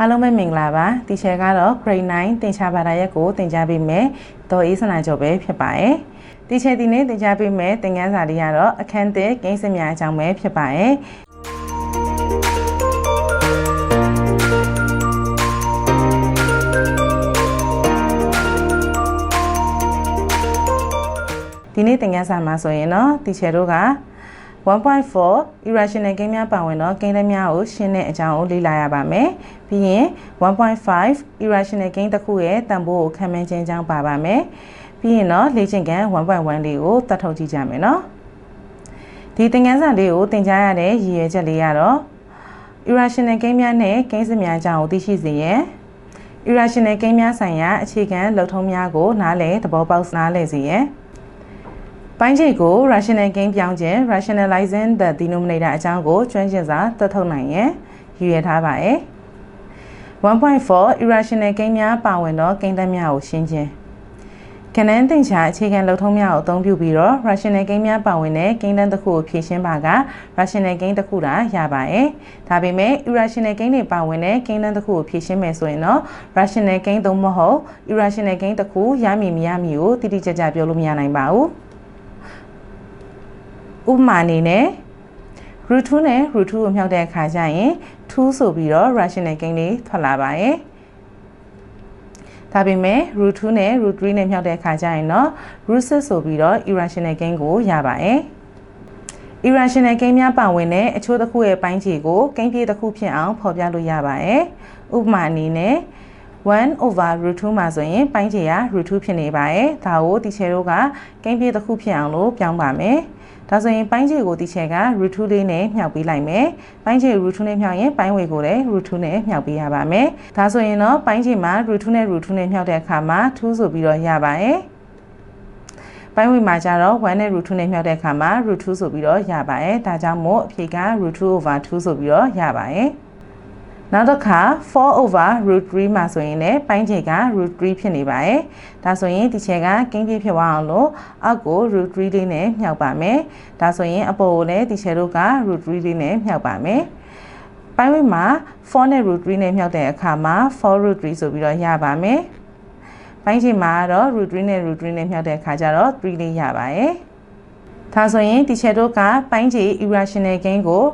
အားလုံးပဲမင်္ဂလာပါတီချာကတော့ grade 9သင်ချာဘာသာရပ်ကိုသင်ကြားပေးမယ်ဒေါ်အေးစနာကျော်ပဲဖြစ်ပါတယ်တီချာဒီနေ့သင်ကြားပေးမယ်သင်ခန်းစာလေးကတော့အခန်းသစ်ကိန်းစမြအကြောင်းပဲဖြစ်ပါတယ်ဒီနေ့သင်ခန်းစာမှာဆိုရင်တော့တီချာတို့က 1.4 irrational gain များပါဝင်တော့ gain တွေများကိုရှင်းတဲ့အကြောင်းကိုလေ့လာရပါမယ်။ပြီးရင်1.5 irrational gain တစ်ခုရဲ့တန်ဖိုးကိုခံမှန်းခြင်းအကြောင်းပါပါမယ်။ပြီးရင်တော့လေ့ကျင့်ခန်း1.1လေးကိုတတ်ထုတ်ကြည့်ကြမယ်နော်။ဒီသင်ခန်းစာလေးကိုသင်ကြားရတဲ့ရည်ရွယ်ချက်လေးကတော့ irrational gain များနဲ့ gain စစ်များအကြောင်းကိုသိရှိစေရန် irrational gain များဆိုင်ရာအခြေခံလုပ်ထုံးများကိုနားလည်သဘောပေါက်နားလည်စေရန် ပိုင်းခြေကို rational gain ပြောင်းခြင်း rationalizing the denominator အကြောင်းကိုကျွမ်းကျင်စွာသတ်ထုတ်နိုင်ရန်ရည်ရွယ်ထားပါတယ်။1.4 irrational gain များပါဝင်သောကိန်းသက်များကိုရှင်းခြင်းကဏ္ဍသင်္ချာအခြေခံလုပ်ထုံးများကိုအသုံးပြုပြီးတော့ rational gain များပါဝင်တဲ့ကိန်းသက်တစ်ခုကိုဖြည့်ရှင်းပါက rational gain တစ်ခုသာရပါတယ်။ဒါပေမဲ့ irrational gain တွေပါဝင်တဲ့ကိန်းသက်တစ်ခုကိုဖြည့်ရှင်းမယ်ဆိုရင်တော့ rational gain သုံးမဟုတ် irrational gain တစ်ခုရမည်မရမည်ကိုတိတိကျကျပြောလို့မရနိုင်ပါဘူး။ ဥပမာအနေနဲ့ root 2နဲ့ root 2ကိုမြှောက်တဲ့အခါကျရင်2ဆိုပြီးတော့ rational gain လေးထွက်လာပါတယ်ဒါပေမဲ့ root 2နဲ့ root 3နဲ့မြှောက်တဲ့အခါကျရင်တော့ root 6ဆိုပြီးတော့ irrational gain ကိုရပါတယ် irrational gain များပါဝင်တဲ့အချိုးတစ်ခုရဲ့ပိုင်းခြေကိုကိန်းပြေတစ်ခုဖြစ်အောင်ဖော်ပြလို့ရပါတယ်ဥပမာအနေနဲ့ 1 over root 2မှာဆိုရင်ပိုင်းခြေက root 2ဖြစ်နေပါတယ်ဒါကိုတီချယ်တို့ကကိန်းပြေတစ်ခုဖြစ်အောင်လို့ပြောင်းပါမယ်ဒါဆိုရင်ပိုင်းခြေကိုတီချယ်က root 2လေးနဲ့မြှောက်ပေးလိုက်မယ်။ပိုင်းခြေ root 2နဲ့မြှောက်ရင်ပိုင်းဝေကိုလည်း root 2နဲ့မြှောက်ပေးရပါမယ်။ဒါဆိုရင်တော့ပိုင်းခြေမှာ root 2နဲ့ root 2နဲ့မြှောက်တဲ့အခါမှာ2ဆိုပြီးတော့ရပါတယ်။ပိုင်းဝေမှာကျတော့1နဲ့ root 2နဲ့မြှောက်တဲ့အခါမှာ root 2ဆိုပြီးတော့ရပါတယ်။ဒါကြောင့်မို့အဖြေက root 2 over 2ဆိုပြီးတော့ရပါတယ်။ နောက်တစ်ခါ4 over root 3မှာဆိုရင်လည်းပိုင်းခြေက root 3ဖြစ်နေပါတယ်။ဒါဆိုရင်ဒီခြေကကင်းပြည့်ဖြစ်သွားအောင်လို့အောက်ကို root 3လေးနဲ့မြှောက်ပါမယ်။ဒါဆိုရင်အပေါ်ကိုလည်းဒီခြေတို့က root 3လေးနဲ့မြှောက်ပါမယ်။ပိုင်းဝိမှာ4နဲ့ root 3နဲ့မြှောက်တဲ့အခါမှာ4 root 3ဆိုပြီးတော့ရပါမယ်။ပိုင်းခြေမှာတော့ root 3နဲ့ root 3နဲ့မြှောက်တဲ့အခါကျတော့3လေးရပါတယ်။ဒါဆိုရင်ဒီခြေတို့ကပိုင်းခြေ irrational gain ကို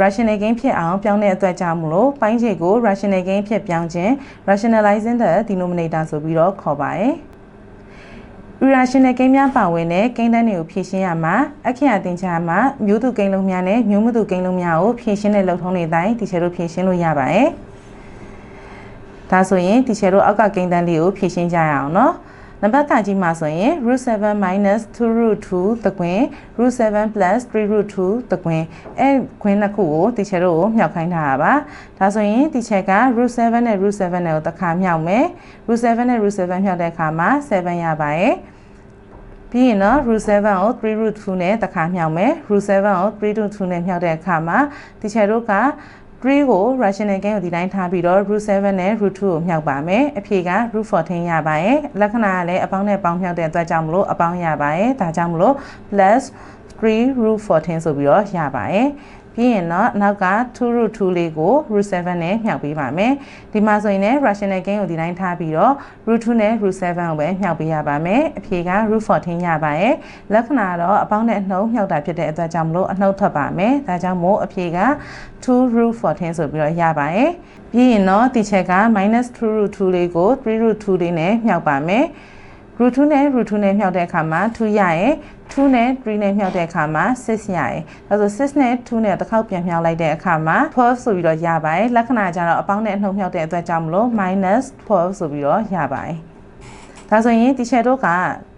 rational gain ဖြစ်အောင်ပြောင်းတဲ့အတွက်ကြောင့်မလို့ပိုင်းခြေကို rational gain ဖြစ်ပြောင်းခြင်း rationalizing the denominator ဆိုပြီးတော့ခေါ်ပါတယ်။ irrational gain များပါဝင်တဲ့ကိန်းတန်းတွေကိုဖြည့်ရှင်းရမှာအခရာတင်ချာမှာမျိုးသူကိန်းလုံးများနဲ့မျိုးမသူကိန်းလုံးများကိုဖြည့်ရှင်းတဲ့လုပ်ထုံးတွေတိုင်းဒီချေတို့ဖြည့်ရှင်းလို့ရပါတယ်။ဒါဆိုရင်ဒီချေတို့အောက်ကကိန်းတန်းလေးကိုဖြည့်ရှင်းကြရအောင်နော်။ နံပါတ်ကကြီးမှာဆိုရင် root 7 minus 2 root 2တကွင် root 7 plus 3 root 2တကွင်အဲခွင်းနှစ်ခုကိုတီချယ်တို့ကိုမြောက်ခိုင်းထားတာပါဒါဆိုရင်တီချက်က root 7နဲ့ root 7နဲ့ကိုတစ်ခါမြောက်မယ် root 7နဲ့ root 7မြောက်တဲ့အခါမှာ7ရပါရဲ့ပြီးရင်တော့ root 7ကို3 root 2နဲ့တစ်ခါမြောက်မယ် root 7ကို3 root 2နဲ့မြောက်တဲ့အခါမှာတီချယ်တို့က 3ကို rational gain ကိုဒီတိုင်းထားပြီးတော့ root 7နဲ့ root 2ကိုမြှောက်ပါမယ်အဖြေက root 14ရပါရဲ့လက္ခဏာကလည်းအပေါင်းနဲ့ပေါင်းမြှောက်တဲ့အတွက်ကြောင့်မလို့အပေါင်းရပါရဲ့ဒါကြောင့်မလို့ plus 3 root 14ဆိုပြီးတော့ရပါရဲ့ ပြီးရင်တော့နောက်က2 root 2လေးကို root 7နဲ့မြှောက်ပေးပါမယ်ဒီမှာဆိုရင်လည်း rational gain ကိုဒီတိုင်းထားပြီးတော့ root 2နဲ့ root 7ကိုပဲမြှောက်ပေးရပါမယ်အဖြေက root 14ရပါရဲ့လက္ခဏာတော့အပေါင်းနဲ့အနှုံးမြှောက်တာဖြစ်တဲ့အတွက်ကြောင့်မလို့အနှုတ်ထွက်ပါမယ်ဒါကြောင့်မို့အဖြေက2 root 14ဆိုပြီးတော့ရပါရဲ့ပြီးရင်တော့ဒီချက်က -2 root 2လေးကို3 root 2လေးနဲ့မြှောက်ပါမယ် root 2နဲ့ root 2နဲ့မြှောက်တဲ့အခါမှာ2ရရဲ့2နဲ့3နဲ့မြှောက်တဲ့အခါမှာ6ရယ်ဒါဆို6နဲ့2နဲ့တစ်ခေါက်ပြန်မြှောက်လိုက်တဲ့အခါမှာ12ဆိုပြီးတော့ရပါတယ်လက္ခဏာကျတော့အပေါင်းနဲ့အနှုတ်မြှောက်တဲ့အတွက်ကြောင့်မလို့ -12 ဆိုပြီးတော့ရပါတယ်ဒါဆိုရင်ဒီချက်တို့က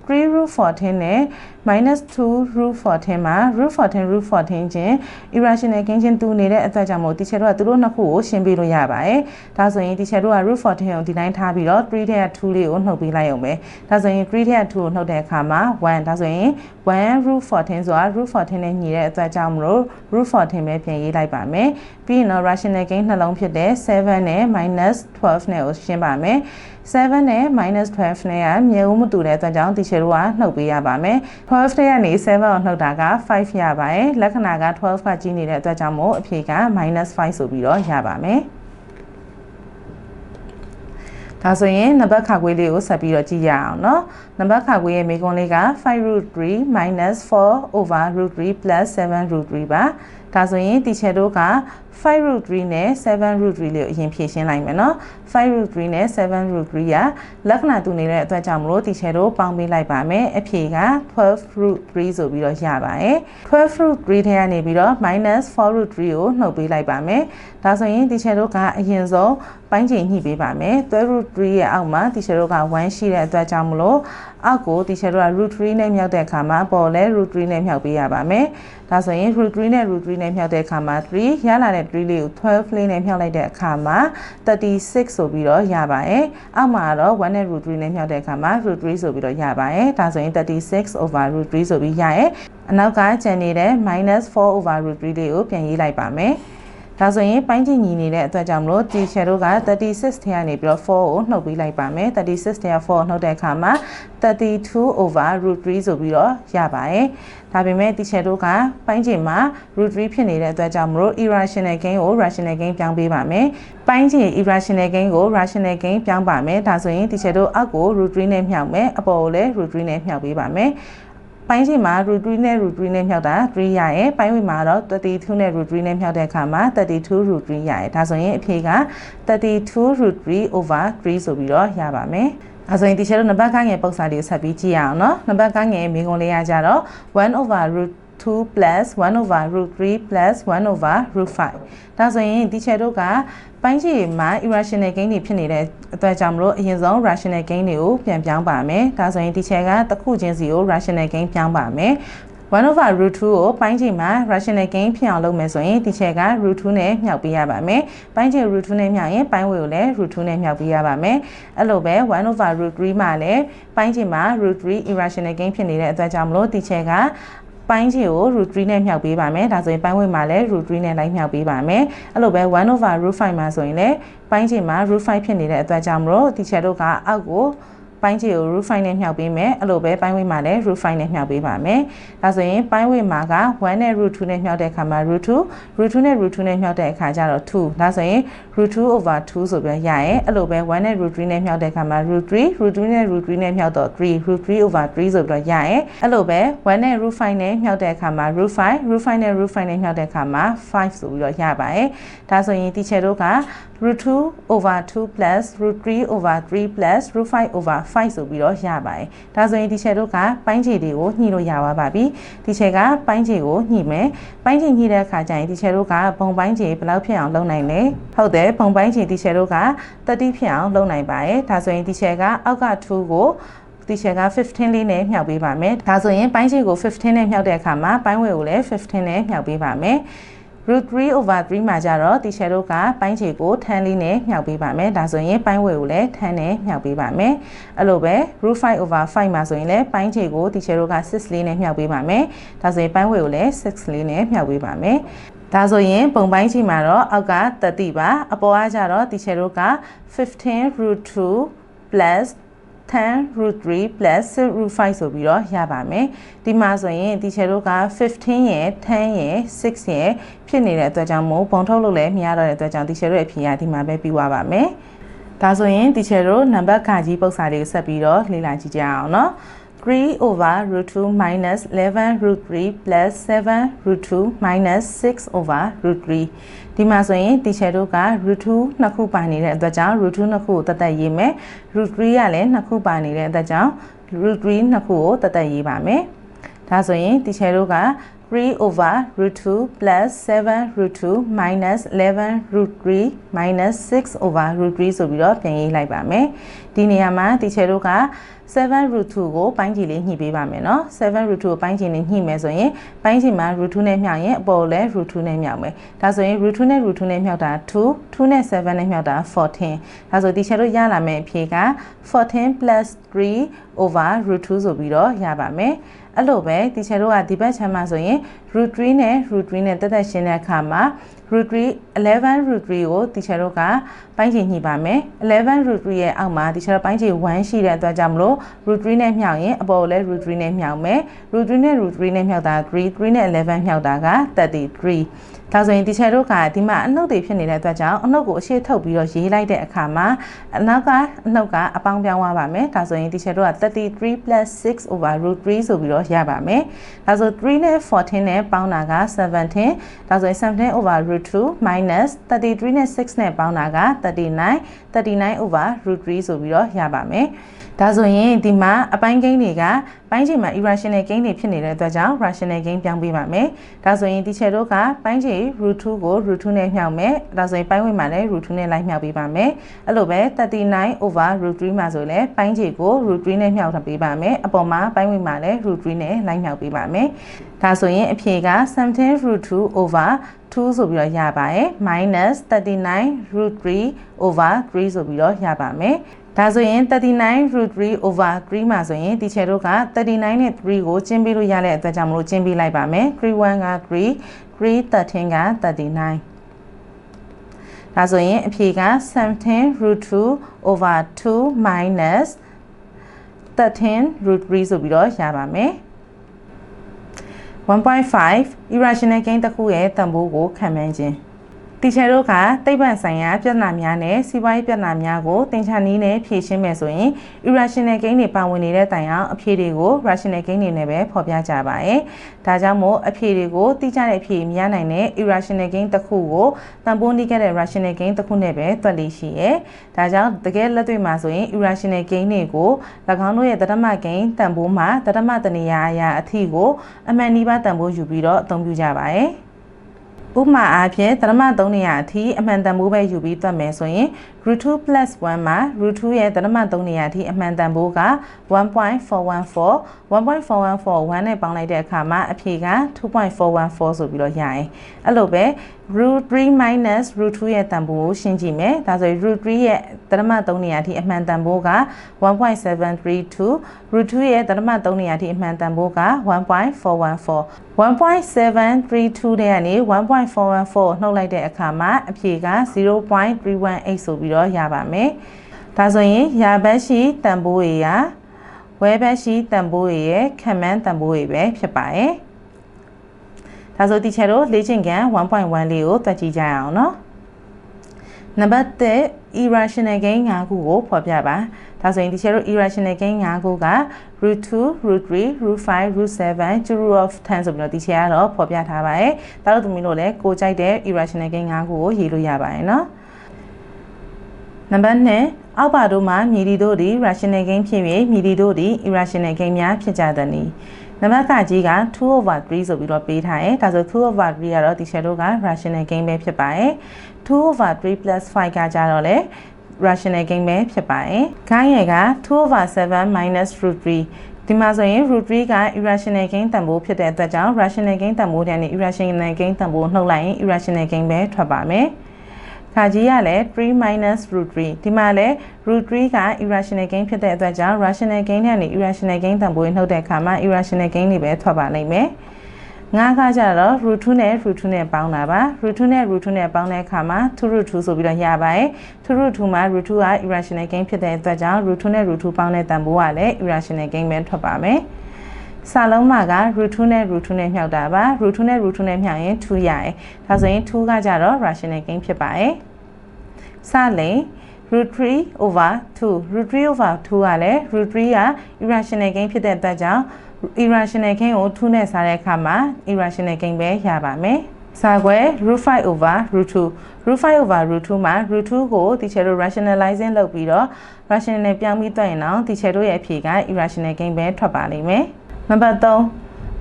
3 root 14နဲ့ minus 2 root 14 မှာ root 14 root 14ချင်း irrational ကင်းချင်းတူနေတဲ့အတွက်ကြောင့်မို့ teacher တို့ကသူတို့နှစ်ခုကိုရှင်းပြလို့ရပါတယ်။ဒါဆိုရင် teacher တို့က root 14 ကိုဒီတိုင်းထားပြီးတော့3ထဲက2လေးကိုနှုတ်ပေးလိုက်အောင်ပဲ။ဒါဆိုရင်3ထဲက2ကိုနှုတ်တဲ့အခါမှာ1ဒါဆိုရင်1 root 14ဆိုတာ root 14 နဲ့ညီတဲ့အတွက်ကြောင့်မလို့ root 14 ပဲပြန်ရေးလိုက်ပါမယ်။ပြီးရင်တော့ rational gain နှလုံးဖြစ်တဲ့7နဲ့ minus 12 နဲ့ကိုရှင်းပါမယ်။7နဲ့ -12 နဲ့ကမြေဦးမတူတဲ့အတွက်ကြောင့် teacher တို့ကနှုတ်ပေးရပါမယ်12တဲ့ကနေ7ကိုနှုတ်တာက5ရပါတယ်လက္ခဏာက12ကကြီးနေတဲ့အတွက်ကြောင့်မို့အဖြေက -5 ဆိုပြီးတော့ရပါမယ် ဒါဆိုရင်နံပါတ်ခါခွေးလေးကိုဆက်ပြီးတော့ကြည့်ရအောင်เนาะနံပါတ်ခါခွေးရဲ့မိကွန်းလေးက5 root 3 minus 4 over root 3 plus 7 root 3ပါ ဒါဆိုရင် teacher တို့က 5√3 နဲ့ 7√3 လေးကိုအရင်ဖြည့်ရှင်းလိုက်မယ်နော် 5√3 နဲ့ 7√3 ကလက္ခဏာတူနေတဲ့အတွက်ကြောင့်မလို့ teacher တို့ပေါင်းပေးလိုက်ပါမယ်အဖြေက 12√3 ဆိုပြီးတော့ရပါတယ် 12√3 ထဲကနေပြီးတော့ -4√3 ကိုနှုတ်ပေးလိုက်ပါမယ်ဒါဆိုရင် teacher တို့ကအရင်ဆုံး ပိုင်းချိန်ညှိပေးပါမယ်12 root 3ရဲ့အောက်မှာတီချယ်တို့က1ရှိတဲ့အတွက်ကြောင့်မလို့အောက်ကိုတီချယ်တို့က root 3နဲ့မြောက်တဲ့အခါမှာပေါ်လဲ root 3နဲ့မြောက်ပေးရပါမယ်ဒါဆိုရင် root 3နဲ့ root 3နဲ့မြောက်တဲ့အခါမှာ3ရလာတဲ့3လေးကို12လေးနဲ့မြောက်လိုက်တဲ့အခါမှာ36ဆိုပြီးတော့ရပါတယ်အောက်မှာတော့1နဲ့ root 3နဲ့မြောက်တဲ့အခါမှာ root 3ဆိုပြီးတော့ရပါတယ်ဒါဆိုရင်36 over root 3ဆိုပြီးရရဲ့အနောက်ကကျန်နေတဲ့ -4 over root 3လေးကိုပြန်ရေးလိုက်ပါမယ် ဒါဆိုရင်ပိုင်းချင်းညီနေတဲ့အတွက်ကြောင့်မလို့ဒီ shadow က36ထဲကနေပြီးတော့4ကိုနှုတ်ပေးလိုက်ပါမယ်36ထဲက4ကိုနှုတ်တဲ့အခါမှာ32 over root 3ဆိုပြီးတော့ရပါတယ်ဒါပေမဲ့ဒီ shadow ကပိုင်းချင်းမှာ root 3ဖြစ်နေတဲ့အတွက်ကြောင့်မလို့ irrational gain ကို rational gain ပြောင်းပေးပါမယ်ပိုင်းချင်း irrational gain ကို rational gain ပြောင်းပါမယ်ဒါဆိုရင်ဒီ shadow အောက်ကို root 3နဲ့မြှောက်မယ်အပေါ်ကိုလည်း root 3နဲ့မြှောက်ပေးပါမယ် ပိုင်းချိန်မှာ root 3နဲ့ root 3နဲ့မြောက်တာ3ရရဲ့ပိုင်းဝေမှာတော့32နဲ့ root 3နဲ့မြောက်တဲ့အခါမှာ32 root 3ရရဲ့ဒါဆိုရင်အဖြေက32 root 3 over 3ဆိုပြီးတော့ရပါမယ်အဲဆိုရင်ဒီချက်တော့နံပါတ်ကငယ်ပုံစံလေးကိုဆက်ပြီးကြည့်ရအောင်နော်နံပါတ်ကငယ်မိကုံးလေးရကြတော့1 over root 2 plus 1 over root 3 plus 1 over root 5ဒါဆိုရင်ဒီချက်တို့ကပိုင်းခြေမှာ irrational gain တွေဖြစ်နေတဲ့အတွက်ကြောင့်မလို့အရင်ဆုံး rational gain တွေကိုပြန်ပြောင်းပါမယ်ဒါဆိုရင်ဒီချက်ကတစ်ခုချင်းစီကို rational gain ပြောင်းပါမယ်1 over root 2ကိုပိုင်းချိန်မှာ rational gain ဖြစ်အောင်လုပ်မယ်ဆိုရင်ဒီချက်က root 2နဲ့မြှောက်ပေးရပါမယ်။ပိုင်းချိန် root 2နဲ့မြှောက်ရင်ပိုင်းဝေကိုလည်း root 2နဲ့မြှောက်ပေးရပါမယ်။အဲ့လိုပဲ1 over root 3မှာလည်းပိုင်းချိန်မှာ root 3 irrational gain ဖြစ်နေတဲ့အတွက်ကြောင့်မလို့ဒီချက်က ပိုင်းချီကို root 3နဲ့မြှောက်ပေးပါမယ်ဒါဆိုရင်ပိုင်းဝိတ်မှာလည်း root 3နဲ့လိုက်မြှောက်ပေးပါမယ်အဲ့လိုပဲ1 over root 5မှာဆိုရင်လည်းပိုင်းချီမှာ root 5ဖြစ်နေတဲ့အတွက်ကြောင့်မလို့ဒီချက်တို့ကအောက်ကို ပိုင်းချီကို root 5နဲ့မြှောက်ပေးမယ်အဲ့လိုပဲပိုင်းဝိတ်မှာလည်း root 5နဲ့မြှောက်ပေးပါမယ်ဒါဆိုရင်ပိုင်းဝိတ်မှာက1နဲ့ root 2နဲ့မြှောက်တဲ့အခါမှာ root 2 root 2နဲ့ root 2နဲ့မြှောက်တဲ့အခါကျတော့2ဒါဆိုရင် root 2 over 2ဆိုပြီးရရင်အဲ့လိုပဲ1နဲ့ root 3နဲ့မြှောက်တဲ့အခါမှာ root 3 root 2နဲ့ root 3နဲ့မြှောက်တော့3 root 3 over 3ဆိုပြီးရရင်အဲ့လိုပဲ1နဲ့ root 5နဲ့မြှောက်တဲ့အခါမှာ root 5 root 5နဲ့ root 5နဲ့မြှောက်တဲ့အခါမှာ5ဆိုပြီးတော့ရပါတယ်ဒါဆိုရင်ဒီချက်တို့က root 2 over 2 plus root 3 over 3 plus root 5 over 5ဆိုပြီးတော့ရပါတယ်ဒါဆိုရင်ဒီချက်တို့ကပိုင်းခြေတွေကိုညှိလို့ရပါပါပြီဒီချက်ကပိုင်းခြေကိုညှိမယ်ပိုင်းခြေညှိတဲ့အခါကျရင်ဒီချက်တို့ကဘုံပိုင်းခြေဘယ်လောက်ဖြစ်အောင်လုပ်နိုင်လဲဟုတ်တယ်ဘုံပိုင်းခြေဒီချက်တို့က30ဖြစ်အောင်လုပ်နိုင်ပါတယ်ဒါဆိုရင်ဒီချက်ကအောက်က2ကိုဒီချက်က15လေးနဲ့မြှောက်ပေးပါမယ်ဒါဆိုရင်ပိုင်းခြေကို15နဲ့မြှောက်တဲ့အခါမှာပိုင်းဝဲကိုလည်း15နဲ့မြှောက်ပေးပါမယ် root 3 over 3မှာကြတော့ဒီ shadow ကပိုင်းခြေကို10လေးနဲ့မြှောက်ပေးပါမယ်ဒါဆိုရင်ပိုင်းဝဲကိုလည်း10နဲ့မြှောက်ပေးပါမယ်အဲ့လိုပဲ root 5 over 5မှာဆိုရင်လည်းပိုင်းခြေကိုဒီ shadow က6လေးနဲ့မြှောက်ပေးပါမယ်ဒါဆိုရင်ပိုင်းဝဲကိုလည်း6လေးနဲ့မြှောက်ပေးပါမယ်ဒါဆိုရင်ပုံပိုင်းချိန်မှာတော့အောက်က30ပါအပေါ်ကကြတော့ဒီ shadow က15 root 2 plus 10 root 3 plus 6 root 5ဆိုပြီးတော့ရပါမယ်ဒီမှာဆိုရင်ဒီချေတို့က15ရယ်10ရယ်6ရယ်ဖြစ်နေတဲ့အတွက်ကြောင့်မို့ပုံထုတ်လို့လည်းမရတော့တဲ့အတွက်ကြောင့်ဒီချေတို့ရဲ့ဖြေရဒီမှာပဲပြီးသွားပါမယ်ဒါဆိုရင်ဒီချေတို့နံပါတ်ခါကြီးပုတ်စာလေးကိုဆက်ပြီးတော့လေ့လာကြည့်ကြအောင်เนาะ3 over root 2 minus 11 root 3 plus 7 root 2 minus 6 over root 3 ဒီမှာဆိုရင်ဒီချက်တို့က root 2နှစ်ခုပါနေတဲ့အတွက်ကြောင့် root 2နှစ်ခုကိုတသက်ရေးမယ် root 3ကလည်းနှစ်ခုပါနေတဲ့အတွက်ကြောင့် root 3နှစ်ခုကိုတသက်ရေးပါမယ်ဒါဆိုရင်ဒီချက်တို့က 3 over root 2 plus 7 root 2 minus 11 root 3 minus 6 over root 3ဆိုပြီးတော့ပြန်ရေးလိုက်ပါမယ်။ဒီနေရာမှာတီချေတို့က7 root 2ကိုပိုင်းခြေလေးညှိပေးပါမယ်နော်။7 root 2ကိုပိုင်းခြေလေးညှိမယ်ဆိုရင်ပိုင်းခြေမှာ root 2နဲ့မြောက်ရင်အပေါ်လည်း root 2နဲ့မြောက်မယ်။ဒါဆိုရင် root 2နဲ့ root 2နဲ့မြောက်တာ2 2နဲ့7နဲ့မြောက်တာ14။ဒါဆိုတီချေတို့ရလာမယ့်အဖြေက14 plus 3 over root 2ဆိုပြီးတော့ရပါမယ်။ အဲ့လိုပဲတီချာတို့ကဒီဘက်ချမ်းမှာဆိုရင် root 3နဲ့ root 3နဲ့တက်တက်ရှင်းတဲ့အခါမှာ root 3 11 root 3ကိုတီချာတို့ကပိုင်းခြေညှိပါမယ်11 root 3ရဲ့အောက်မှာတီချာတို့ပိုင်းခြေ1ရှိတဲ့အတွက်ကြောင့်မလို့ root 3နဲ့မြောက်ရင်အပေါ်ကိုလည်း root 3နဲ့မြောက်မယ် root 3နဲ့ root 3နဲ့မြောက်တာ3 3နဲ့11မြောက်တာက33 ဒါဆိုရင်တီချာတို့ကဒီမှာအနှုတ်တွေဖြစ်နေတဲ့အတွက်ကြောင့်အနှုတ်ကိုအရှိထုတ်ပြီးတော့ရေးလိုက်တဲ့အခါမှာအနောက်ကအနှုတ်ကအပေါင်းပြောင်းသွားပါမယ်ဒါဆိုရင်တီချာတို့က33 6 over root 3ဆိုပြီးတော့ရပါမယ်ဒါဆို3နဲ့14နဲ့ပေါင်းတာက17ဒါဆိုရင်17 over root 2 minus 33နဲ့6နဲ့ပေါင်းတာက39 39 over root 3ဆိုပြီးတော့ရပါမယ်ဒါဆိုရင်ဒီမှာအပိုင်းကိန်းတွေကပိုင်းချိန်မှာ irrational gain တွေဖြစ်နေတဲ့အတွက်ကြောင့် rational gain ပြောင်းပေးပါမယ်။ဒါဆိုရင်ဒီချက်တို့ကပိုင်းချိန် root 2ကို root 2နဲ့မြှောက်မယ်။ဒါဆိုရင်ပိုင်းဝင်မှာလည်း root 2နဲ့လိုက်မြှောက်ပေးပါမယ်။အဲ့လိုပဲ39 over root 3မှာဆိုလည်းပိုင်းချိန်ကို root 3နဲ့မြှောက်ထားပေးပါမယ်။အပေါ်မှာပိုင်းဝင်မှာလည်း root 3နဲ့လိုက်မြှောက်ပေးပါမယ်။ဒါဆိုရင်အဖြေက17 root 2 over 2ဆိုပြီးတော့ရပါတယ် minus 39 root 3 over 3ဆိုပြီးတော့ရပါမယ်ဒါဆိုရင်39 root 3 over 3မှာဆိုရင်ဒီချေတို့က39နဲ့3ကိုကျင်းပေးလို့ရတဲ့အတွက်ကြောင့်မလို့ကျင်းပေးလိုက်ပါမယ်31က3 3 13က39ဒါဆိုရင်အဖြေက17 root 2 over 2 minus 13 root 3ဆိုပြီးတော့ရပါမယ်1.5 irrational gain တစ်ခုရဲ့တန်ဖိုးကိုခံမှန်းခြင်း တီချာတို့ကသိပ္ပံဆိုင်ရာပြဿနာများနဲ့စီးပွားရေးပြဿနာများကိုသင်္ချာနည်းနဲ့ဖြေရှင်းမယ်ဆိုရင် irrational gain တွေပါဝင်နေတဲ့တိုင်အောင်အဖြေတွေကို rational gain တွေနဲ့ပဲဖော်ပြကြပါရဲ့။ဒါကြောင့်မို့အဖြေတွေကိုတိကျတဲ့အဖြေမရနိုင်တဲ့ irrational gain တစ်ခုကိုတန်ဖိုးနှိခဲ့တဲ့ rational gain တစ်ခုနဲ့ပဲတွက်လို့ရှိရဲ့။ဒါကြောင့်တကယ်လက်တွေ့မှာဆိုရင် irrational gain တွေကို၎င်းတို့ရဲ့တရမ gain တန်ဖိုးမှာတရမတနေရာအရာအထိကိုအမှန်နီးပါးတန်ဖိုးယူပြီးတော့အသုံးပြုကြပါရဲ့။ ဥပမာအားဖြင့်တရမ3နေရာအထိအမှန်တန်ဖိုးပဲယူပြီးတွက်မယ်ဆိုရင် root 2 plus 1မှာ root 2ရဲ့တရမ3နေရာအထိအမှန်တန်ဖိုးက1.414 1.414 1နဲ့ပေါင်းလိုက်တဲ့အခါမှာအဖြေက2.414ဆိုပြီးတော့ရရင်အဲ့လိုပဲ root 3 minus root 2ရဲ့တန်ဖိုးကိုရှင်းကြည့်မယ်ဒါဆိုရင် root 3ရဲ့တရမ3နေရာအထိအမှန်တန်ဖိုးက1.732 root 2ရဲ့တရမ3နေရာအထိအမှန်တန်ဖိုးက1.414 1.732တဲ့ကနေ1.414နှုတ်လိုက်တဲ့အခါမှာအဖြေက0.318ဆိုပြီးတော့ရပါမယ်ဒါဆိုရင်ရာဘတ်ရှိတန်ဖိုးရေရာဝဲဘတ်ရှိတန်ဖိုးရေရဲ့ခံမှန်းတန်ဖိုးရေပဲဖြစ်ပါရဲ့ ဒါဆိုတီချာတို့လေ့ကျင့်ခန်း1.1လေးကိုတွက်ကြည့်ကြရအောင်နော်နံပါတ်1 irrational gain 5ခုကိုဖော်ပြပါဒါဆိုရင်တီချာတို့ irrational gain 5ခုက root 2 root 3 root 5 root 7 to root of 10ဆိုပြီးတော့တီချာကတော့ဖော်ပြထားပါတယ်ဒါတို့သမီးတို့လည်းကိုကြိုက်တဲ့ irrational gain 5ခုကိုရေးလို့ရပါတယ်နော်နံပါတ်2အောက်ပါတို့မှာမြည်ဒီတို့သည် rational gain ဖြစ်၍မြည်ဒီတို့သည် irrational gain များဖြစ်ကြသည်။ နံပါတ်ကကြီးက2 over 3ဆိုပြီးတော့ပေးထားတယ်။ဒါဆို2 over 3ကတော့ဒီ shadow က rational gain ပဲဖြစ်ပါတယ်။2 over 3 plus 5ကကြတော့လေ rational gain ပဲဖြစ်ပါတယ်။ခိုင်းရက2 over 7 minus root 3ဒီမှာဆိုရင် root 3က irrational gain တန်ဖိုးဖြစ်တဲ့အတွက်ကြောင့် rational gain တန်ဖိုးတဲ့နဲ့ irrational gain တန်ဖိုးနှုတ်လိုက်ရင် irrational gain ပဲထွက်ပါမယ်။ ခါကြီးကလည်း3 minus root 3ဒီမှာလည်း root 3က irrational gain ဖြစ်တဲ့အတွက်ကြောင့် rational gain နဲ့ irrational gain တန်ဖိုးနှုတ်တဲ့အခါမှာ irrational gain တွေပဲထွက်ပါလိမ့်မယ်ငါးကကြတော့ root 2နဲ့ root 2နဲ့ပေါင်းတာပါ root 2နဲ့ root 2နဲ့ပေါင်းတဲ့အခါမှာ2 root 2ဆိုပြီးတော့ရပါတယ်2 root 2မှာ root 2က irrational gain ဖြစ်တဲ့အတွက်ကြောင့် root 2နဲ့ root 2ပေါင်းတဲ့တန်ဖိုးကလည်း irrational gain ပဲထွက်ပါမယ် စာလုံးမှာက root 2နဲ့ root 2နဲ့မြှောက်တာပါ root 2နဲ့ root 2နဲ့မြှောက်ရင်2ရရယ်ဒါဆိုရင်2ကကြတော့ rational gain ဖြစ်ပါတယ်စလိန် root 3 over 2 root 3 over 2ကလည်း root 3က irrational gain ဖြစ်တဲ့အတွက်ကြောင့် irrational gain ကို2နဲ့စားတဲ့အခါမှာ irrational gain ပဲရပါမယ်စာခွဲ root 5 over root 2 root 5 over root 2မှာ root 2ကိုတီချယ်တို့ rationalizing လုပ်ပြီးတော့ rational နဲ့ပြောင်းပြီးတွက်ရင်တော့တီချယ်တို့ရဲ့အဖြေက irrational gain ပဲထွက်ပါလိမ့်မယ် နံပါတ်3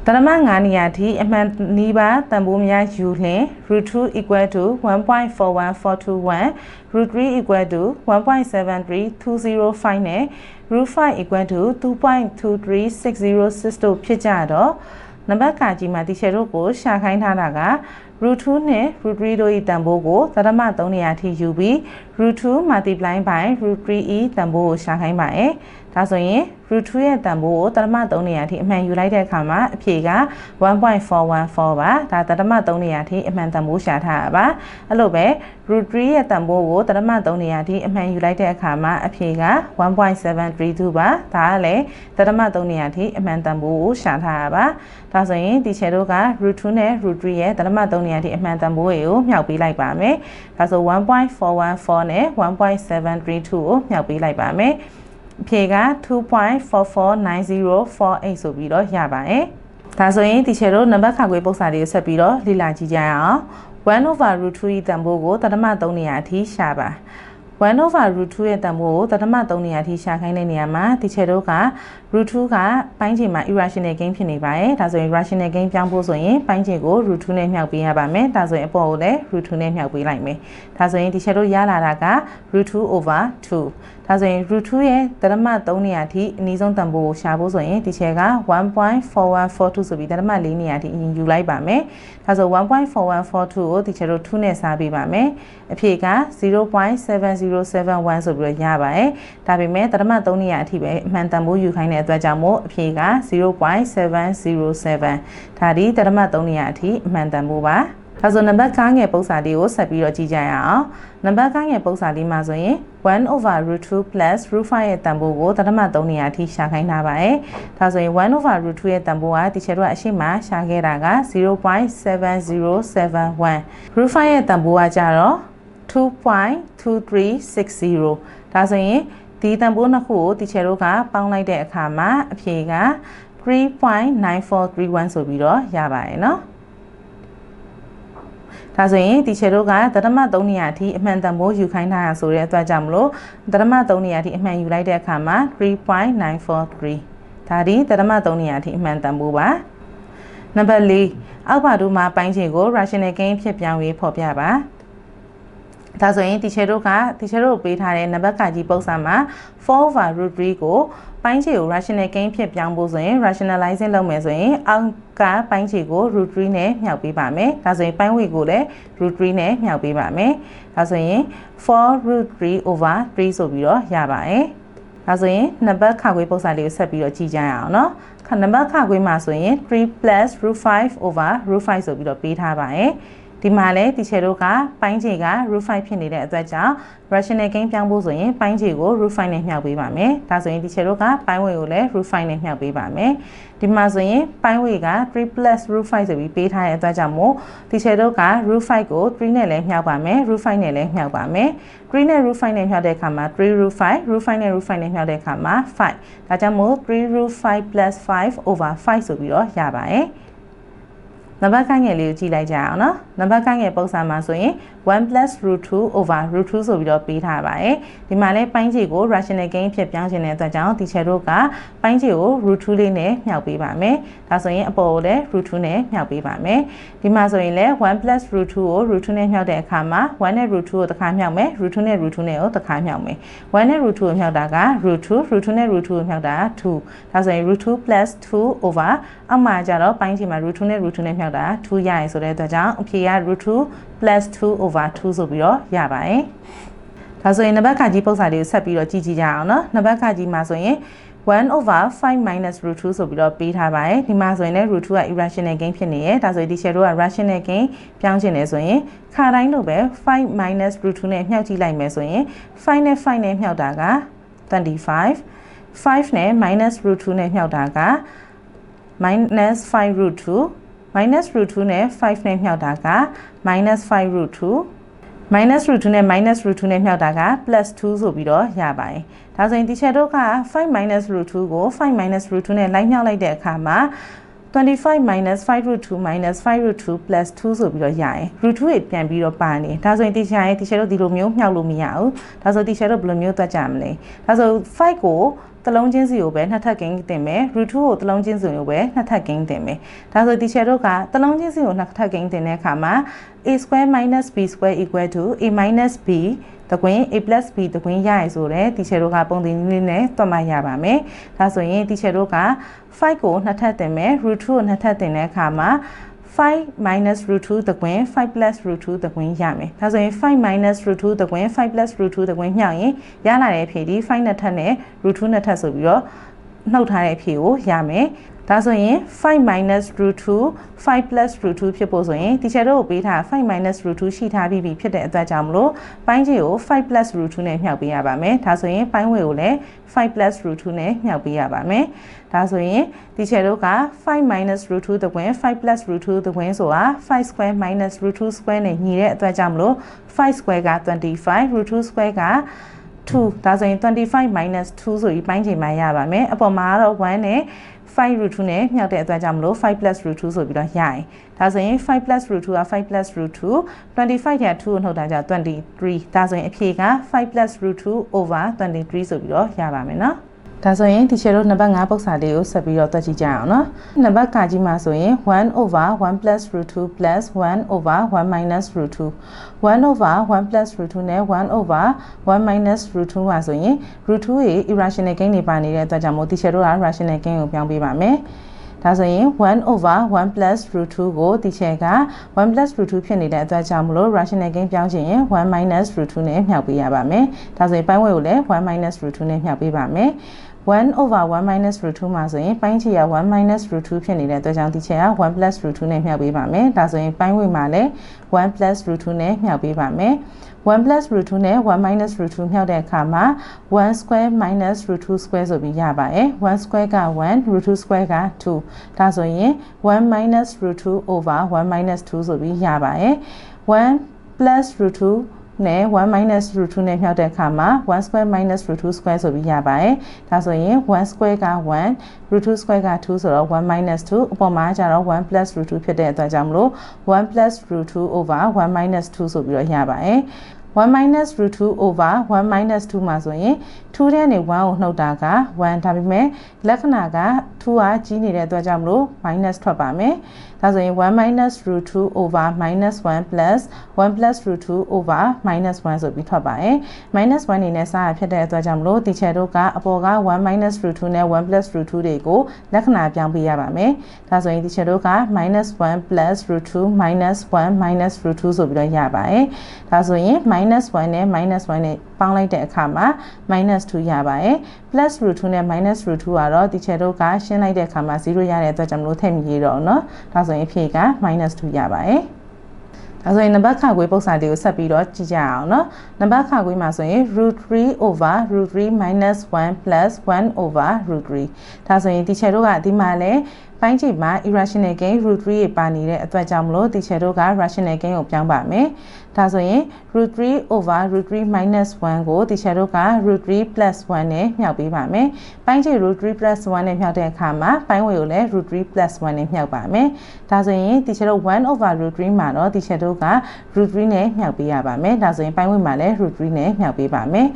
တရမ9နေရာထိအမှန်နီးပါးတန်ဖိုးများယူလျင် root 2 equal to 1.41421 root 3 equal to 1.73205နဲ့ root 5 equal to 2.23606တို့ဖြစ်ကြတော့နံပါတ်ကကြီးမှာတီချယ်တို့ကိုရှာခိုင်းထားတာက root 2နဲ့ root 3တို့၏တန်ဖိုးကိုသတ္တမ3နေရာထိယူပြီး root 2 multiply by root 3 e တန်ဖိုးကိုရှာခိုင်းပါရဲ့ဒါဆိုရင် root 2ရဲ့တန်ဖိုးကိုသတ္တမ3နေရာထိအမှန်ယူလိုက်တဲ့အခါမှာအဖြေက1.414ပါဒါသတ္တမ3နေရာထိအမှန်တန်ဖိုးရှာထားတာပါအဲ့လိုပဲ root 3ရဲ့တန်ဖိုးကိုသတ္တမ3နေရာထိအမှန်ယူလိုက်တဲ့အခါမှာအဖြေက1.732ပါဒါကလည်းသတ္တမ3နေရာထိအမှန်တန်ဖိုးကိုရှာထားတာပါဒါဆိုရင်ဒီချေတို့က root 2နဲ့ root 3ရဲ့သတ္တမ3နေရာထိအမှန်တန်ဖိုးတွေကိုမြှောက်ပေးလိုက်ပါမယ်ဒါဆို1.414နဲ့1.732ကိုမြှောက်ပေးလိုက်ပါမယ်အဖြေက2.449048ဆိုပြီးတော့ရပါတယ်။ဒါဆိုရင်ဒီချေတို့နံပါတ်ခါခွေပုံစံလေးကိုဆက်ပြီးတော့လေ့လာကြည့်ကြရအောင်။1 over root 2ဤတန်ဖိုးကိုတဒမ3နေရာအထိရှာပါ။ 1 over root 2ရဲ့တန်ဖိုးကိုတဒမ3နေရာထိရှာခိုင်းတဲ့နေရာမှာဒီချေတို့က root 2ကပိုင်းခြေမှာ irrational gain ဖြစ်နေပါတယ်ဒါဆိုရင် rational gain ပြောင်းဖို့ဆိုရင်ပိုင်းခြေကို root 2နဲ့မြှောက်ပေးရပါမယ်ဒါဆိုရင်အပေါ်ကိုလည်း root 2နဲ့မြှောက်ပေးလိုက်မယ်ဒါဆိုရင်ဒီချေတို့ရလာတာက root 2 over 2 ဒါဆိုရင် root 2ရဲ့တရမ3နေရာထိအနည်းဆုံးတန်ဖိုးကိုရှာဖို့ဆိုရင်ဒီချေက1.4142ဆိုပြီးတရမ4နေရာထိအရင်ယူလိုက်ပါမယ်ဒါဆို1.4142ကိုဒီချေတို့2နဲ့စားပေးပါမယ်အဖြေက0.7071ဆိုပြီးတော့ရပါတယ်ဒါပေမဲ့တရမ3နေရာအထိပဲအမှန်တန်ဖိုးယူခိုင်းတဲ့အတွက်ကြောင့်မို့အဖြေက0.707ဒါဒီတရမ3နေရာအထိအမှန်တန်ဖိုးပါ ဒါဆိုနံပါတ်ကားငယ်ပုံစံလေးကိုဆက်ပြီးတော့ကြည့်ကြရအောင်နံပါတ်ကားငယ်ပုံစံလေးမှာဆိုရင်1 over root 2 root 5ရဲ့တန်ဖိုးကိုသတ္တမ3နေရာအထိရှာခိုင်းထားပါတယ်ဒါဆိုရင်1 over root 2ရဲ့တန်ဖိုးကဒီချက်တော့အရှိမရှာခဲ့တာက0.7071 root 5ရဲ့တန်ဖိုးကကြတော့2.2360ဒါဆိုရင်ဒီတန်ဖိုးနှစ်ခုကိုတီချယ်တို့ကပေါင်းလိုက်တဲ့အခါမှာအဖြေက3.9431ဆိုပြီးတော့ရပါတယ်နော် ဒါဆိုရင်ဒီချေတို့ကဒသမ3နေရာအထိအမှန်တန်ဖိုးယူခိုင်းထားရဆိုတဲ့အတွက်ကြောင့်မလို့ဒသမ3နေရာအထိအမှန်ယူလိုက်တဲ့အခါမှာ3.943ဒါဒီဒသမ3နေရာအထိအမှန်တန်ဖိုးပါနံပါတ်4အောက်ပါတို့မှာပိုင်းခြေကို rational gain ဖြစ်ပြောင်းရေးဖော်ပြပါ ဒါဆိုရင်တီချယ်တို့ကတီချယ်တို့ပေးထားတဲ့နံပါတ်ကကြီးပုံစံမှာ4 over root 3ကိုပိုင်းခြေကို rational gain ဖြစ်ပြောင်းဖို့ဆိုရင် rationalizing လုပ်မယ်ဆိုရင်အောက်ကပိုင်းခြေကို root 3နဲ့မြှောက်ပေးပါမယ်။ဒါဆိုရင်ပိုင်းဝေကိုလည်း root 3နဲ့မြှောက်ပေးပါမယ်။ဒါဆိုရင်4 root 3 over 3ဆိုပြီးတော့ရပါတယ်။ဒါဆိုရင်နံပါတ်ခခွေးပုံစံလေးကိုဆက်ပြီးတော့ကြည့်ကြရအောင်နော်။နံပါတ်ခခွေးမှာဆိုရင်3 + √5 over √5 ဆိုပြီးတော့ပေးထားပါတယ်။ ဒီမှာလည်းတီချယ်တို့ကပိုင်းခြေက root 5ဖြစ်နေတဲ့အတွက်ကြောင့် rational gain ပြောင်းဖို့ဆိုရင်ပိုင်းခြေကို root 5နဲ့မြှောက်ပေးပါမယ်။ဒါဆိုရင်တီချယ်တို့ကပိုင်းဝေကိုလည်း root 5နဲ့မြှောက်ပေးပါမယ်။ဒီမှာဆိုရင်ပိုင်းဝေက3 root 5ဆိုပြီးပေးထားတဲ့အတွက်ကြောင့်မို့တီချယ်တို့က root 5ကို3နဲ့လည်းမြှောက်ပါမယ်။ root 5နဲ့လည်းမြှောက်ပါမယ်။3နဲ့ root 5နဲ့မြှောက်တဲ့အခါမှာ3 root 5 root 5နဲ့ root 5နဲ့မြှောက်တဲ့အခါမှာ5ဒါကြောင့်မို့3 root 5 5 over 5ဆိုပြီးတော့ရပါတယ်။ နံပါတ်ကိုင်းငယ်လေးကိုကြည့်လိုက်ကြအောင်နော်နံပါတ်ကိုင်းငယ်ပုံစံမှာဆိုရင်1 √2 over √2 ဆိုပြီးတော့ပေးထားပါတယ်ဒီမှာလဲပိုင်းခြေကို rational gain ဖြစ်ပြောင်းခြင်းတဲ့အတွက်ကြောင့်ဒီချေတို့ကပိုင်းခြေကို √2 လေးနဲ့မြှောက်ပေးပါမယ်ဒါဆိုရင်အပေါ်ကိုလည်း √2 နဲ့မြှောက်ပေးပါမယ်ဒီမှာဆိုရင်လဲ1 √2 ကို √2 နဲ့မြှောက်တဲ့အခါမှာ1နဲ့ √2 ကိုတစ်ခါမြှောက်မယ် √2 နဲ့ √2 နဲ့ကိုတစ်ခါမြှောက်မယ်1နဲ့ √2 ကိုမြှောက်တာက √2 √2 နဲ့ √2 ကိုမြှောက်တာ2ဒါဆိုရင် √2 2 over အမှကြတော့ပိုင်းခြေမှာ √2 နဲ့ √2 နဲ့မြှောက်တာ2ရရဆိုတဲ့အတွက်ကြောင့်အဖြေက √2 plus 2 over 2ဆိုပြီးတော့ရပါတယ်။ဒါဆိုရင်နံပါတ်ခါကြီးပုံစံလေးကိုဆက်ပြီးတော့ကြည့်ကြည့်ကြအောင်နော်။နံပါတ်ခါကြီးမှာဆိုရင်1 over 5 minus root 2ဆိုပြီးတော့ပေးထားပါတယ်ဒီမှာဆိုရင်လည်း root 2က irrational gain ဖြစ်နေရဲ့ဒါဆိုရင်ဒီ share တို့က rational gain ပြောင်းချင်တယ်ဆိုရင်ခါတိုင်းလိုပဲ5 minus root 2နဲ့မြှောက်ကြည့်လိုက်မယ်ဆိုရင်5နဲ့5နဲ့မြှောက်တာက25 5နဲ့ minus root 2နဲ့မြှောက်တာက minus 5 root 2 2 နဲ့ 5နဲ့မြှောက်တာက minus 5 root 2 minus root 2နဲ့ minus root 2နဲ့မြှောက်တာက plus 2ဆိုပြီးတော့ရပါတယ်။ဒါဆိုရင်ဒီချက်တို့က5 minus root 2ကို5 minus root 2နဲ့လိုက်မြှောက်လိုက်တဲ့အခါမှာ25 minus 5 root 2 minus 5 root 2 plus 2ဆိုပြီးတော့ရရင် root 2ကိုပြန်ပြီးတော့ပါနေဒါဆိုရင်တီချာရဲ့တီချာတို့ဒီလိုမျိုးမြှောက်လို့မရဘူးဒါဆိုတီချာတို့ဘယ်လိုမျိုးတွက်ကြမလဲဒါဆို5ကို တလုံးချင်းစီကိုပဲနှစ်ထပ်ကင်းတင်မယ် root 2ကိုတလုံးချင်းစီကိုပဲနှစ်ထပ်ကင်းတင်မယ်ဒါဆိုဒီချက်တို့ကတလုံးချင်းစီကိုနှစ်ထပ်ကင်းတင်တဲ့အခါမှာ a square minus b square equal to a minus b တကွင်း a plus b တကွင်းရရဆိုတဲ့ဒီချက်တို့ကပုံသင်နည်းလေးနဲ့တွက်မှရပါမယ်ဒါဆိုရင်ဒီချက်တို့က5ကိုနှစ်ထပ်တင်မယ် root 2ကိုနှစ်ထပ်တင်တဲ့အခါမှာ 5 minus root 2တကွင်း5 plus root 2တကွင်းရမယ်ဒါဆိုရင်5 minus root 2တကွင်း5 plus root 2တကွင်းမြောက်ရင်ရလာတဲ့အဖြေဒီ5နှစ်ထပ်နဲ့ root 2နှစ်ထပ်ဆိုပြီးတော့ နှုတ်ထားတဲ့အဖြေကိုရမယ်ဒါဆိုရင်5 minus root 2 5 plus root 2ဖြစ်ဖို့ဆိုရင်တီချာတို့ကိုပေးထား5 minus root 2ရှိထားပြီးပြီဖြစ်တဲ့အတွက်ကြောင့်မလို့ပိုင်းခြေကို5 plus root 2နဲ့မြှောက်ပေးရပါမယ်ဒါဆိုရင်ပိုင်းဝေကိုလည်း5 plus root 2နဲ့မြှောက်ပေးရပါမယ်ဒါဆိုရင်တီချာတို့က5 minus root 2တကွင်း5 plus root 2တကွင်းဆိုတာ5 square minus root 2 square နဲ့ညီတဲ့အတွက်ကြောင့်မလို့5 square က25 root 2 square က 2ဒါဆိုရင်25 minus 2ဆိုပြီးပိုင်းချိန်မှရပါမယ်အပေါ်မှာတော့1နဲ့5 root 2နဲ့မြောက်တဲ့အတွက်ကြောင့်မလို့5 plus root 2ဆိုပြီးတော့ရရင်ဒါဆိုရင်5 plus root 2က5 plus root 2 25တဲ့2ကိုနှုတ်တာကြောင့်23ဒါဆိုရင်အဖြေက5 plus root 2 over 23ဆိုပြီးတော့ရပါမယ်နော် ဒါဆိုရင်ဒီချေတို့နံပါတ်5ပုတ်စာလေးကိုဆက်ပြီးတော့တွက်ကြည့်ကြအောင်နော်နံပါတ်ကကြီးမှာဆိုရင်1 over 1 plus root 2 plus 1 over 1 minus root 2 1 over 1 plus root 2နဲ့1 over 1 minus root 2ပါဆိုရင် root 2ရေ irrational gain တွေပါနေတဲ့အတွက်ကြောင့်မို့ဒီချေတို့က rational gain ကိုပြောင်းပေးပါမယ်ဒါဆိုရင်1 over 1 plus root 2ကိုဒီချက်က1 plus root 2ဖြစ်နေတဲ့အတွက်ကြောင့်မလို့ rational gain ပြောင်းချင်ရင်1 minus root 2နဲ့မြှောက်ပေးရပါမယ်။ဒါဆိုရင်ပိုင်းဝဲကိုလည်း1 minus root 2နဲ့မြှောက်ပေးပါမယ်။ 1 over 1 minus root 2မှာဆိုရင်ပိုင်းချီက1 minus root 2ဖြစ်နေတဲ့အတွက်ကြောင့်ဒီချက်က1 plus root 2နဲ့မြှောက်ပေးပါမယ်ဒါဆိုရင်ပိုင်းဝေမှာလည်း1 plus root 2နဲ့မြှောက်ပေးပါမယ်1 plus root 2နဲ့1 minus root 2မြှောက်တဲ့အခါမှာ1 square minus root 2 square ဆိုပြီးရပါတယ်1 square က1 root 2 square က2ဒါဆိုရင်1 minus root 2 over 1 minus 2ဆိုပြီးရပါတယ်1 plus root 2 နဲ့1 minus root 2နဲ့မြှောက်တဲ့အခါမှာ1 square minus root 2 square ဆိုပြီးရပါတယ်။ဒါဆိုရင်1 square က1 root 2 square က2ဆိုတော့1 minus 2အပေါ်မှာကျတော့1 plus root 2ဖြစ်တဲ့အတွက်ကြောင့်မလို့1 plus root 2 over 1 minus 2ဆိုပြီးတော့ရပါတယ်။ 1 minus root 2 over 1 minus 2မှာဆိုရင်2တဲ့နေ1ကိုနှုတ်တာက1ဒါပေမဲ့လက္ခဏာက2ကကြီးနေတဲ့အတွက်ကြောင့်မလို့ minus ထွက်ပါမယ်ဒါဆိုရင်1 minus root 2 over minus 1 plus 1 plus root 2 over minus 1ဆိုပြီးထွက်ပါတယ် minus 1နေနဲ့စရဖြစ်တဲ့အတွက်ကြောင့်မလို့ဒီချက်တို့ကအပေါ်က1 minus root 2နဲ့1 plus root 2တွေကိုလက္ခဏာပြောင်းပေးရပါမယ်ဒါဆိုရင်ဒီချက်တို့က minus 1 plus root 2 minus 1 minus root 2ဆိုပြီးတော့ရပါတယ်ဒါဆိုရင် minus 1နဲ့ minus 1နဲ့ပေါင်းလိုက်တဲ့အခါမှာ minus 2ရပါတယ် plus root 2နဲ့ minus root 2ကတော့ဒီချက်တို့ကရှင်းလိုက်တဲ့အခါမှာ0ရတဲ့အတွက်ကြောင့်မလို့ထည့်မရေးတော့เนาะဒါဆိုရင်အဖြေက minus 2ရပါတယ်ဒါဆိုရင်နံပါတ်ခခွေးပုံစံလေးကိုဆက်ပြီးတော့ကြည့်ကြအောင်เนาะနံပါတ်ခခွေးမှာဆိုရင် root 3 over root 3 minus 1 plus 1 over root 3ဒါဆိုရင်ဒီချက်တို့ကဒီမှာလဲ ပိုင်းချိန်မှာ irrational gain root 3ရေပါနေတဲ့အတွက်ကြောင့်မလို့ဒီချက်တို့က rational gain ကိုပြောင်းပါမယ်ဒါဆိုရင် root 3 over root 3 minus 1ကိုဒီချက်တို့က root 3 plus 1နဲ့မြှောက်ပေးပါမယ်ပိုင်းချိန် root 3 plus 1နဲ့မြှောက်တဲ့အခါမှာပိုင်းဝေကိုလည်း root 3 plus 1နဲ့မြှောက်ပါမယ်ဒါဆိုရင်ဒီချက်တို့1 over root 3မှာတော့ဒီချက်တို့က root 3နဲ့မြှောက်ပေးရပါမယ်ဒါဆိုရင်ပိုင်းဝေမှာလည်း root 3နဲ့မြှောက်ပေးပါမယ်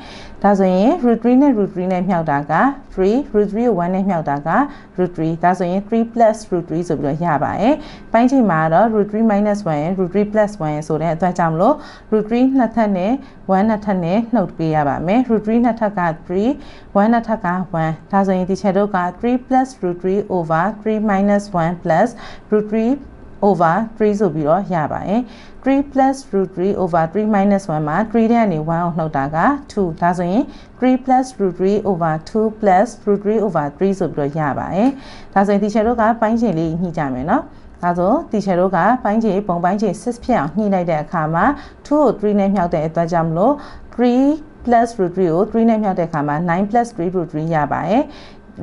ဒါဆိုရင် root 3နဲ့ root 3နဲ့မြှောက်တာက3 root 3ကို1နဲ့မြှောက်တာက root 3ဒါဆိုရင်3 plus root 3 ဆိုပြီးတော့ရပါတယ်။ပိုင်းချိန်မှာတော့ root 3 minus 1 root 3 plus 1ဆိုတဲ့အတွက်ကြောင့်မလို့ root 3နှစ်ထပ်နဲ့1နှစ်ထပ်နဲ့နှုတ်ပေးရပါမယ်။ root 3နှစ်ထပ်က3 1နှစ်ထပ်က1ဒါဆိုရင်ဒီချက်တို့က3 plus root 3 over 3 minus 1 plus root 3 over 3ဆိုပြီးတော့ရပါတယ် 3 plus root 3 over 3 minus 1မှာ3တဲ့ကနေ1ကိုနှုတ်တာက2ဒါဆိုရင်3 plus root 3 over 2 plus root 3 over 3ဆိုပြီးတော့ရပါတယ်ဒါဆိုရင်ဒီချက်တို့ကပိုင်းချိန်လေးညှိကြမယ်နော်ဒါဆိုတီချာတို့ကပိုင်းချေပုံပိုင်းချေ6ဖြစ်အောင်ညှိလိုက်တဲ့အခါမှာ2ကို3နဲ့မြှောက်တဲ့အတွက်ကြောင့်မလို့3 plus root 3ကို3နဲ့မြှောက်တဲ့အခါမှာ9 plus 3 root 3ရပါတယ်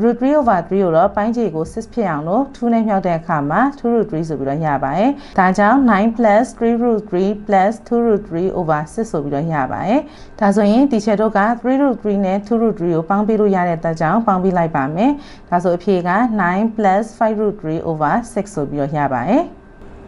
root 3 over 3ကိုတော့ပိုင်းခြေကို6ဖြစ်အောင်လို့2နဲ့မြှောက်တဲ့အခါမှာ2 root 3ဆိုပြီးတော့ရပါတယ်။ဒါကြောင့်9 plus 3 root 3 plus 2 root 3 over 6ဆိုပြီးတော့ရပါတယ်။ဒါဆိုရင်ဒီချက်တို့က3 root 3နဲ့2 root 3ကိုပေါင်းပြီးလို့ရတဲ့အတွက်ကြောင့်ပေါင်းပြီးလိုက်ပါမယ်။ဒါဆိုအဖြေက9 plus 5 root 3 over 6ဆိုပြီးတော့ရပါတယ်။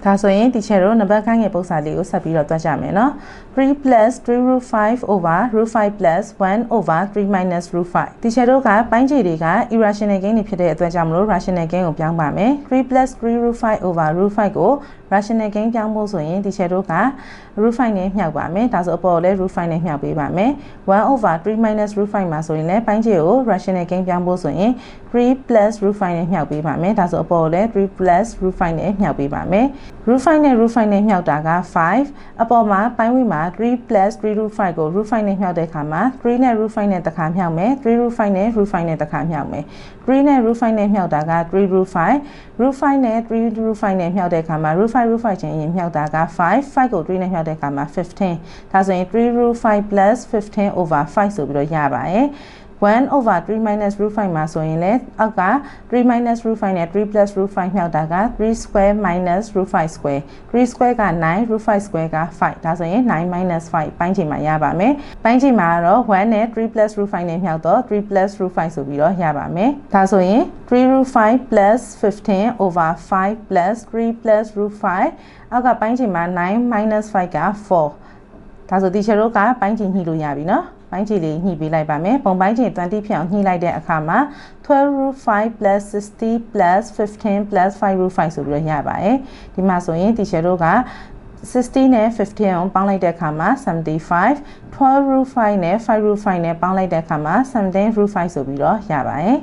ဒါဆိုရင်ဒီချက်တို့နံပါတ်ခိုင်းငယ်ပုံစံလေးကိုဆက်ပြီးတော့တွက်ကြမယ်နော် 3 plus 3 root 5 over root 5 plus 1 over 3 minus root 5ဒီချက်တို့ကပိုင်းခြေတွေက irrational gain တွေဖြစ်တဲ့အတွက်ကြောင့်မလို့ rational gain ကိုပြောင်းပါမယ်3 plus 3 root 5 over root 5ကို rational gain ပြောင်းဖို့ဆိုရင် teacher တို့က root 5နဲ့မြှောက်ပါမယ်ဒါဆိုအပေါ်လည်း root 5နဲ့မြှောက်ပေးပါမယ်1 over 3 minus root 5မှာဆိုရင်လည်းပိုင်းခြေကို rational gain ပြောင်းဖို့ဆိုရင်3 plus root 5နဲ့မြှောက်ပေးပါမယ်ဒါဆိုအပေါ်လည်း3 plus root 5နဲ့မြှောက်ပေးပါမယ် root 5နဲ့ root 5နဲ့မြှောက်တာက5အပေါ်မှာပိုင်းဝေးမှာ3 plus 3 root 5ကို root 5နဲ့မြှောက်တဲ့အခါမှာ3နဲ့ root 5နဲ့တစ်ခါမြှောက်မယ်3 root 5နဲ့ root 5နဲ့တစ်ခါမြှောက်မယ်3နဲ့ root 5နဲ့မြှောက်တာက3 root 5 root 5နဲ့3 root 5နဲ့မြှောက်တဲ့အခါမှာ root 5 root 5ချင်းရင်မြှောက်တာက5 5ကို3နဲ့မြှောက်တဲ့အခါမှာ15ဒါဆိုရင်3 root 5 plus 15 over 5ဆိုပြီးတော့ရပါတယ် 1 over 3 minus root 5မှာဆိုရင်လည်းအောက်က3 minus root 5နဲ့3 plus root 5မြောက်တာက3 square minus root 5 square 3 square က9 root 5 square က5ဒါဆိုရင်9 minus 5ပိုင်းချိန်မှာရပါမယ်ပိုင်းချိန်မှာကတော့1နဲ့3 plus root 5နဲ့မြောက်တော့3 plus root 5ဆိုပြီးတော့ရပါမယ်ဒါဆိုရင်3 root 5 plus 15 over 5 plus 3 plus root 5အောက်ကပိုင်းချိန်မှာ9 minus 5က4ဒါဆိုဒီချက်တို့ကပိုင်းချိန်ညှိလို့ရပြီနော် ပိုင်းခြေလေးညှိပေးလိုက်ပါမယ်ပုံပိုင်းခြေ20ဖြစ်အောင်ညှိလိုက်တဲ့အခါမှာ12 root 5 plus 60 plus 15 plus 5 root 5ဆိုပြီးတော့ရပါတယ်ဒီမှာဆိုရင်ဒီချက်တို့က60နဲ့15ကိုပေါင်းလိုက်တဲ့အခါမှာ75 12 root 5နဲ့5 root 5နဲ့ပေါင်းလိုက်တဲ့အခါမှာ17 root 5ဆိုပြီးတော့ရပါတယ်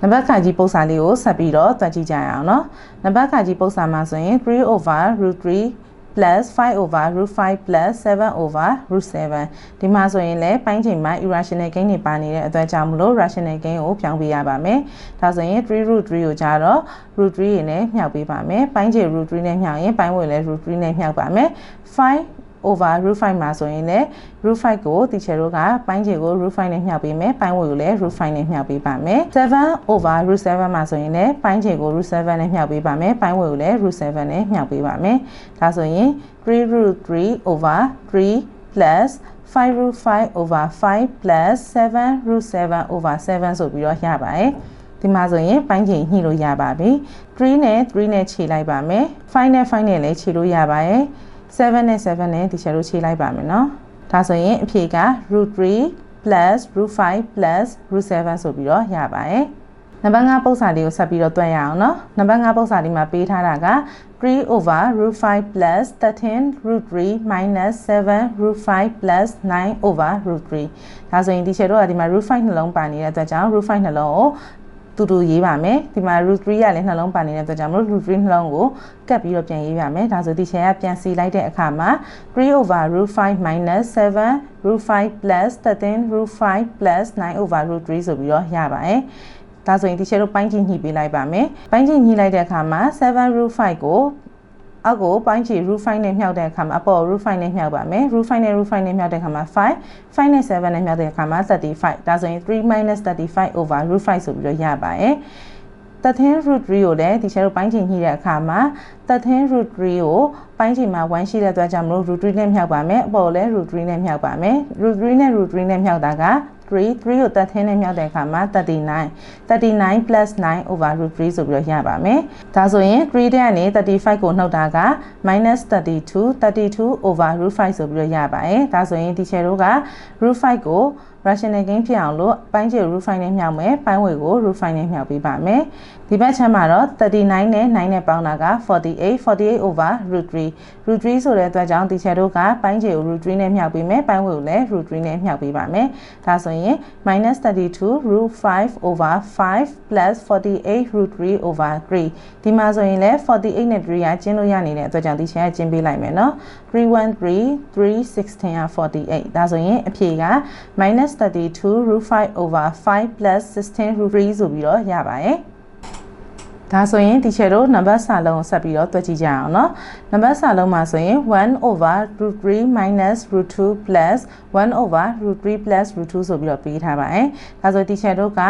နံပါတ်ခါကြီးပုံစံလေးကိုဆက်ပြီးတော့တွက်ကြည့်ကြရအောင်เนาะနံပါတ်ခါကြီးပုံစံမှာဆိုရင်3 over root 3 plus 5 over root 5 plus 7 over root 7ဒီမှာဆိုရင်လည်းပိုင်းချိန်မှာ irrational gain တွေပါနေတဲ့အတွက်ကြောင့်မလို့ rational gain ကိုပြောင်းပေးရပါမယ်ဒါဆိုရင်3 root 3ကိုကြတော့ root 3ရင်းနဲ့မြှောက်ပေးပါမယ်ပိုင်းချိန် root 3နဲ့မြှောက်ရင်ပိုင်းဝင်လည်း root 3နဲ့မြှောက်ပါမယ်5 over root 5မှာဆိုရင်လည်း root 5ကို teacher တို့ကပိုင်းခြေကို root 5နဲ့မြှောက်ပေးမယ်ပိုင်းဝေကိုလည်း root 5နဲ့မြှောက်ပေးပါမယ်7 over root 7မှာဆိုရင်လည်းပိုင်းခြေကို root 7နဲ့မြှောက်ပေးပါမယ်ပိုင်းဝေကိုလည်း root 7နဲ့မြှောက်ပေးပါမယ်ဒါဆိုရင်3 root 3 over 3 plus 5 root 5 over 5 plus 7 root 7 over 7ဆိုပြီးတော့ရပါတယ်ဒီမှာဆိုရင်ပိုင်းချိန်ညှိလို့ရပါပြီ3နဲ့3နဲ့ခြေလိုက်ပါမယ်5နဲ့5နဲ့လည်းခြေလို့ရပါတယ် 7နဲ့7နဲ့ဒီချက်တို့ခြေလိုက်ပါမယ်နော်ဒါဆိုရင်အဖြေက √3 plus √5 plus √7 ဆိုပြီးတော့ရပါတယ်နံပါတ်5ပုံစံလေးကိုဆက်ပြီးတော့တွက်ရအောင်နော်နံပါတ်5ပုံစံလေးမှာပေးထားတာက3 over root 5 plus 13 root 3 minus 7 root 5 plus 9 over root 3ဒါဆိုရင်ဒီချက်တော့ဒီမှာ root 5နှလုံးပါနေတဲ့အတွက်ကြောင့် root 5နှလုံးကို တူတူရေးပါမယ်ဒီမှာ root 3ရလည်းနှလုံးပါနေတဲ့အတွက်ကြောင့်မလို့ root 3နှလုံးကိုကပ်ပြီးတော့ပြန်ရေးပါမယ်ဒါဆိုဒီ share ကပြန်စီလိုက်တဲ့အခါမှာ3 over root 5 minus 7 root 5 plus 13 root 5 plus 9 over root 3ဆိုပြီးတော့ရပါတယ်ဒါဆိုရင်ဒီ share တို့ပိုင်းချင်းညှိပေးလိုက်ပါမယ်ပိုင်းချင်းညှိလိုက်တဲ့အခါမှာ7 root 5ကို အောက်ကိုပိုင်းချီ root 5နဲ့မြှောက်တဲ့အခါမှာအပေါ် root 5နဲ့မြှောက်ပါမယ် root 5နဲ့ root 5နဲ့မြှောက်တဲ့အခါမှာ5 5နဲ့7နဲ့မြှောက်တဲ့အခါမှာ35ဒါဆိုရင်3 35 over root 5ဆိုပြီးတော့ရပါတယ် 13 root 3ကိုလည်းဒီချက်တို့ပိုင်းချိန်ညှိတဲ့အခါမှာ13 root 3ကိုပိုင်းချိန်မှာ1ရှိတဲ့အတွက်ကြောင့်မလို့ root 3နဲ့မြှောက်ပါမယ်အပေါ်လည်း root 3နဲ့မြှောက်ပါမယ် root 3နဲ့ root 3နဲ့မြှောက်တာက3 3ကို13နဲ့မြှောက်တဲ့အခါမှာ39 39 plus 9 over root 3ဆိုပြီးတော့ရပါမယ်ဒါဆိုရင်3တဲ့ကနေ35ကိုနှုတ်တာက minus 32 32 over root 5ဆိုပြီးတော့ရပါတယ်ဒါဆိုရင်ဒီချေတို့က root 5ကို rational gain ဖြစ်အောင်လို့ပိုင်းချေ root 5နဲ့မြှောက်မယ်ပိုင်းဝေကို root 5နဲ့မြှောက်ပေးပါမယ် ဒီဘက်ချမ်းမှာတော့39နဲ့9နဲ့ပေါင်းတာက48 48 over root 3 root 3ဆိုတဲ့အတွက်ကြောင့်ဒီချေတို့ကပိုင်းချေကို root 3နဲ့မြှောက်ပေးမယ်ပိုင်းဝေကိုလည်း root 3နဲ့မြှောက်ပေးပါမယ်ဒါဆိုရင် -32 root 5 over 5 plus 48 root 3 over 3ဒီမှာဆိုရင်လည်း48နဲ့3ကကျင်းလို့ရနေတဲ့အတွက်ကြောင့်ဒီချေကကျင်းပေးလိုက်မယ်နော်313 316က48ဒါဆိုရင်အဖြေက -32 root 5 over 5 plus 16 root 3ဆိုပြီးတော့ရပါတယ် ဒါဆိုရင်ဒီချက်တို့နံပါတ်စာလုံးကိုဆက်ပြီးတော့တွက်ကြည့်ကြအောင်နော်နံပါတ်စာလုံးမှာဆိုရင်1 over √3 √2 1 over √3 √2 ဆိုပြီးတော့ပေးထားပါတယ်ဒါဆိုဒီချက်တို့က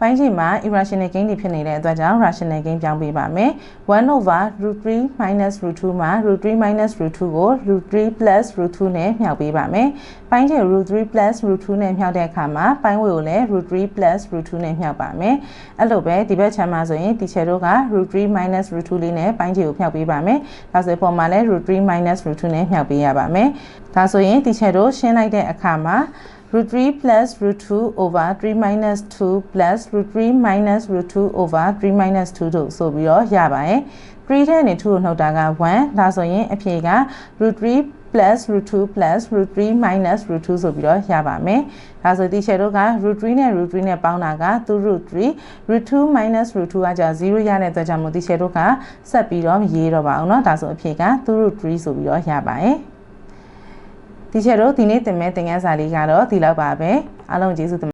ပိုင်းချိန်မှာ irrational gain တွေဖြစ်နေတဲ့အတွက်ကြောင့် rational gain ပြောင်းပေးပါမယ်1 over √3 √2 မှာ √3 √2 ကို √3 √2 နဲ့မြှောက်ပေးပါမယ်ပိုင်းချိန် √3 √2 နဲ့မြှောက်တဲ့အခါမှာပိုင်းဝေကိုလည်း √3 √2 နဲ့မြှောက်ပါမယ်အဲ့လိုပဲဒီဘက်ချမ်းမှာဆိုရင်ဒီချက်တို့က root 3 minus root 2လေးနဲ့ပိုင်းခြေကိုမြှောက်ပေးပါမယ်ဒါဆိုပုံမှာလည်း root 3 minus root 2နဲ့မြှောက်ပေးရပါမယ်ဒါဆိုရင်ဒီချက်တို့ရှင်းလိုက်တဲ့အခါမှာ root 3 plus root 2 over 3 minus 2 plus root 3 minus root 2 over 3 minus 2တို့ဆိုပြီးတော့ရပါတယ်3ထဲနဲ့2ကိုနှုတ်တာက1ဒါဆိုရင်အဖြေက root 3 plus root 2 plus root 3 minus root 2ဆိုပြီးတော့ရပါမယ်။ဒါဆိုဒီချက်တို့က root 3နဲ့ root 3နဲ့ပေါင်းတာက2 root 3 root 2 minus root 2ကကြာ0ရတဲ့အတွက်ကြောင့်မို့ဒီချက်တို့ကဆက်ပြီးတော့မရေးတော့ပါဘူးเนาะဒါဆိုအဖြေက2 root 3ဆိုပြီးတော့ရပါတယ်။ဒီချက်တို့ဒီနေ့သင်မဲ့သင်ခန်းစာလေးကတော့ဒီလောက်ပါပဲ။အားလုံးကျေးဇူးတင်